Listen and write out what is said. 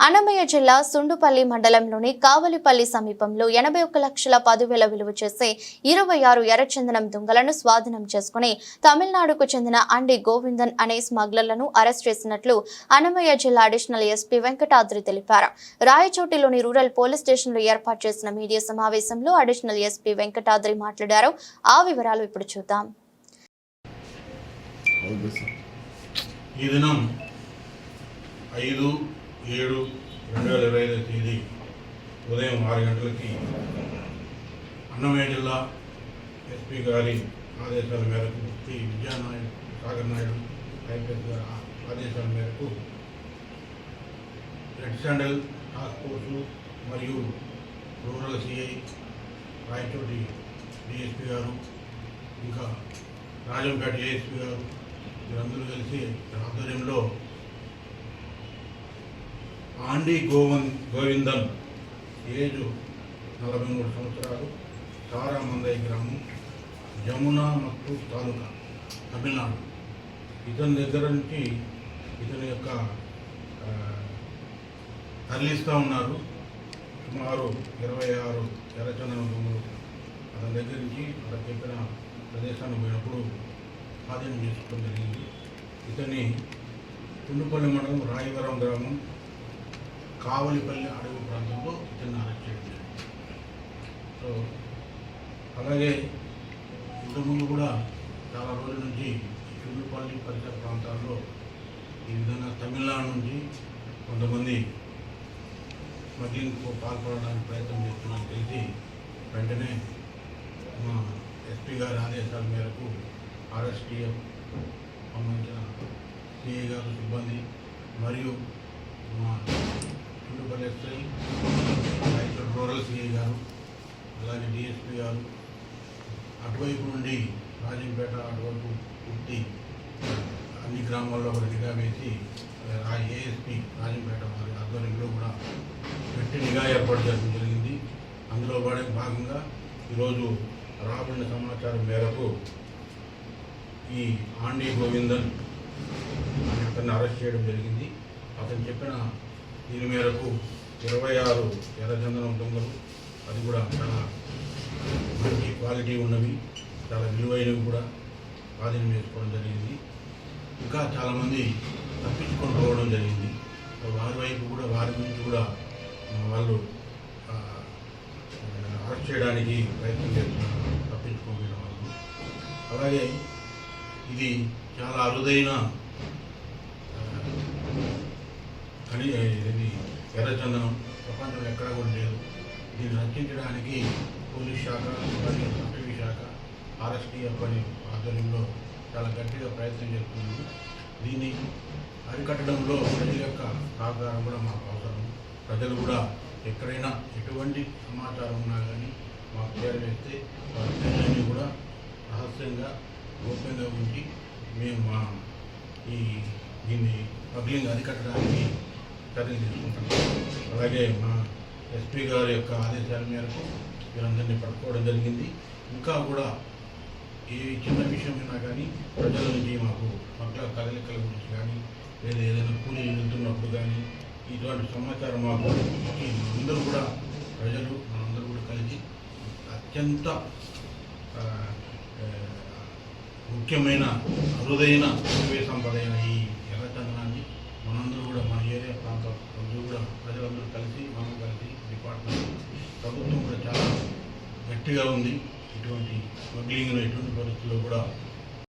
అన్నమయ్య జిల్లా సుండుపల్లి మండలంలోని కావలిపల్లి సమీపంలో ఎనభై ఒక్క లక్షల పదివేల విలువ చేసే ఇరవై ఆరు ఎర్రచందనం దుంగలను స్వాధీనం చేసుకుని తమిళనాడుకు చెందిన అండి గోవిందన్ అనే స్మగ్లర్లను అరెస్ట్ చేసినట్లు అన్నమయ్య జిల్లా అడిషనల్ ఎస్పీ వెంకటాద్రి తెలిపారు. రాయచోటిలోని రూరల్ పోలీస్ స్టేషన్లో ఏర్పాటు చేసిన మీడియా సమావేశంలో అడిషనల్ ఎస్పీ వెంకటాద్రి మాట్లాడారు. ఆ వివరాలు ఇప్పుడు చూద్దాం. ఈ దినం ఐదు ఏడు రెండు వేల ఇరవై ఐదో తేదీ ఉదయం ఆరు గంటలకి అన్నమయ్య జిల్లా ఎస్పీ గారి ఆదేశాల మేరకు శ్రీ విద్యానాయుడు సాగర్ నాయుడు ఐపీఎస్ గారి ఆదేశాల మేరకు రెడ్ శాండల్ టాస్క్ ఫోర్సు మరియు రూరల్ సిఐ రాయచోటి డిఎస్పీ గారు ఇంకా రాజంపేట ఏఎస్పీ గారు వీరందరూ కలిసి ఆధ్వర్యంలో ఆండి గోవన్ గోవిందన్ ఏజ్ నలభై మూడు సంవత్సరాలు తారామందయ్య గ్రామం జమునా మత్తు తాలూకా తమిళనాడు. ఇతని దగ్గర నుంచి ఇతని యొక్క తరలిస్తూ ఉన్నారు. సుమారు ఇరవై ఆరు ఎర్రచందనం దుమ్ములు అతని దగ్గర నుంచి అతను చెప్పిన ప్రదేశానికి పోయినప్పుడు స్వాధీనం చేసుకోవడం జరిగింది. ఇతని తుండుపల్లి మండలం రాయవరం గ్రామం కావలిపల్లి అడవి ప్రాంతంలో ఇతన్ని అరెస్ట్ చేయడం సో అలాగే ఇంతకుముందు కూడా చాలా రోజుల నుంచి ఈ పరిసర ప్రాంతాల్లో ఈ విధంగా తమిళనాడు నుంచి కొంతమంది స్మగ్లింగ్కు పాల్పడడానికి ప్రయత్నం చేస్తున్నారని తెలిసి వెంటనే మా ఎస్పీ గారి ఆదేశాల మేరకు ఆర్ఎస్టీఎఫ్ సంబంధించిన సిఐ గారు సిబ్బంది మరియు మా చుండుపల్లి ఎస్ఐ రైతుల రూరల్ సిఐ గారు అలాగే డిఎస్పీ గారు అటువైపు నుండి రాజంపేట అటువైపు పుట్టి అన్ని గ్రామాల్లో ఒక నిఘా వేసి ఏఎస్పీ రాజంపేట వారి ఆధ్వర్యంలో కూడా గట్టి నిఘా ఏర్పాటు చేయడం జరిగింది. అందులో వాడే భాగంగా ఈరోజు రాబడిన సమాచారం మేరకు ఈ ఆండి గోవిందన్ అతన్ని అరెస్ట్ చేయడం జరిగింది. అతను చెప్పిన దీని మేరకు ఇరవై ఆరు ఎర్రచందనం దొంగలు అది కూడా చాలా మంచి క్వాలిటీ ఉన్నవి చాలా విలువైనవి కూడా స్వాధీనం చేసుకోవడం జరిగింది. ఇంకా చాలామంది తప్పించుకొని పోవడం జరిగింది. వారి వైపు కూడా వారి గురించి కూడా వాళ్ళు అరెస్ట్ చేయడానికి ప్రయత్నం చేస్తున్నారు తప్పించుకోగలిగిన వాళ్ళు. అలాగే ఇది చాలా అరుదైన ఆ, కని ఇది ఎర్రచందనం ప్రపంచంలో ఎక్కడ కూడా లేదు. దీన్ని రక్షించడానికి పోలీస్ శాఖ మరియు అటవీ శాఖ ఆర్ఎస్టీఎఫ్ అని ఆధ్వర్యంలో చాలా గట్టిగా ప్రయత్నం చేస్తున్నాము దీన్ని అరికట్టడంలో ప్రజల యొక్క సహకారం కూడా మాకు అవసరం. ప్రజలు కూడా ఎక్కడైనా ఎటువంటి సమాచారం ఉన్నా కానీ మాకు చేరవేస్తే వారి కూడా రహస్యంగా గోప్యంగా ఉంచి మేము మా ఈ దీన్ని పబ్లింగ్ అరికట్టడానికి చర్యలు తీసుకుంటున్నాం అలాగే మా ఎస్పీ గారి యొక్క ఆదేశాల మేరకు వీరందరినీ పట్టుకోవడం జరిగింది. ఇంకా కూడా ఏ చిన్న విషయమైనా కానీ ప్రజల నుంచి మాకు పట్ల కదలికల గురించి కానీ లేదా ఏదైనా కూలీ వెళ్తున్నప్పుడు కానీ ఇటువంటి సమాచారం మాకు అందరూ కూడా ప్రజలు మనందరూ కూడా కలిసి అత్యంత ముఖ్యమైన అరుదైన సంపద అయిన ఈ ఎర్రచందనాన్ని మనందరూ కూడా మన ఏరియా కూడా ప్రజలందరూ కలిసి మనం కలిసి డిపార్ట్మెంట్ ప్రభుత్వం కూడా చాలా గట్టిగా ఉంది. ఇటువంటి స్మగ్లింగ్లో ఎటువంటి పరిస్థితుల్లో కూడా